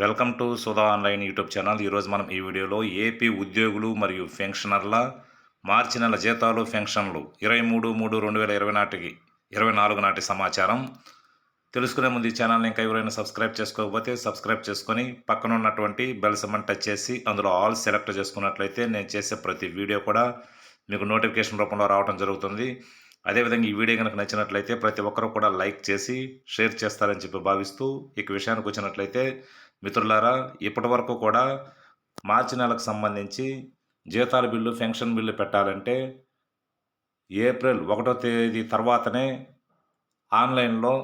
Welcome to Sudha online YouTube channel. ఈరోజు మనం ఈ వీడియోలో ఏపీ ఉద్యోగులు మరియు పెన్షనర్ల మార్చి నెల జీతాలు పెన్షన్లు ఇరవై మూడు మూడు రెండు వేల ఇరవై నాటికి ఇరవై నాలుగు నాటి సమాచారం. తెలుసుకునే ముందు ఈ ఛానల్ని ఇంకా ఎవరైనా సబ్స్క్రైబ్ చేసుకోకపోతే సబ్స్క్రైబ్ చేసుకొని పక్కన ఉన్నటువంటి బెల్ సమ్మన్ టచ్ చేసి అందులో ఆల్ సెలెక్ట్ చేసుకున్నట్లయితే నేను చేసే ప్రతి వీడియో కూడా మీకు నోటిఫికేషన్ రూపంలో రావడం జరుగుతుంది. అదేవిధంగా ఈ వీడియో కనుక నచ్చినట్లయితే ప్రతి ఒక్కరు కూడా లైక్ చేసి షేర్ చేస్తారని చెప్పి భావిస్తూ ఇక విషయానికి వచ్చినట్లయితే మిత్రులారా ఇప్పటి వరకు కూడా మార్చి నెలకు సంబంధించి జీతాల బిల్లు పెన్షన్ బిల్లు పెట్టాలంటే ఏప్రిల్ ఒకటో తేదీ తర్వాతనే ఆన్లైన్లో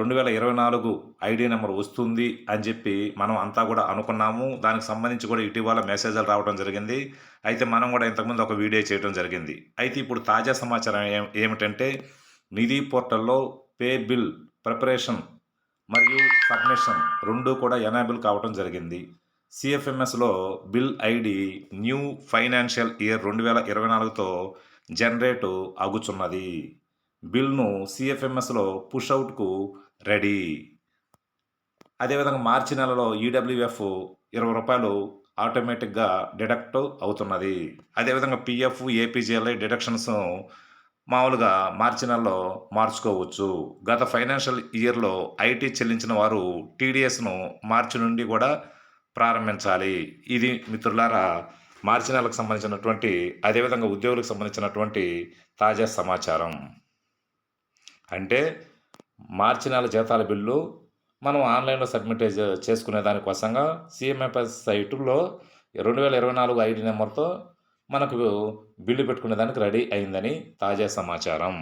రెండు వేల ఇరవై నాలుగు ఐడి నెంబర్ వస్తుంది అని చెప్పి మనం అంతా కూడా అనుకున్నాము. దానికి సంబంధించి కూడా ఇటీవల మెసేజ్లు రావడం జరిగింది. అయితే మనం కూడా ఇంతకుముందు ఒక వీడియో చేయడం జరిగింది. అయితే ఇప్పుడు తాజా సమాచారం ఏమిటంటే నిధి పోర్టల్లో పే బిల్ ప్రిపరేషన్ మరియు సబ్మిషన్ రెండు కూడా ఎనాబుల్ కావడం జరిగింది. సిఎఫ్ఎంఎస్లో bill ID new financial year రెండు వేల ఇరవై నాలుగుతో జనరేటు అగుచున్నది. బిల్ను సిఎఫ్ఎంఎస్లో పుష్అవుట్కు రెడీ. అదేవిధంగా మార్చి నెలలో ఈడబ్ల్యూఎఫ్ ఇరవై రూపాయలు ఆటోమేటిక్గా డిడక్ట్ అవుతున్నది. అదేవిధంగా పిఎఫ్ ఏపీజీఎల్ఐ డిడక్షన్స్ మామూలుగా మార్చి నెలలో మార్చుకోవచ్చు. గత ఫైనాన్షియల్ ఇయర్లో ఐటీ చెల్లించిన వారు టీడీఎస్ను మార్చి నుండి కూడా ప్రారంభించాలి. ఇది మిత్రులారా మార్చి నెలకు సంబంధించినటువంటి అదేవిధంగా ఉద్యోగులకు సంబంధించినటువంటి తాజా సమాచారం. అంటే మార్చి నెల జీతాల బిల్లు మనం ఆన్లైన్లో సబ్మిట్ చేసుకునే దానికోసంగా సిఎంఎఫ్ఎస్ సైటులో రెండు వేల ఇరవై నాలుగు ఐడి నెంబర్తో మనకు బిల్లు పెట్టుకునే దానికి రెడీ అయిందని తాజా సమాచారం.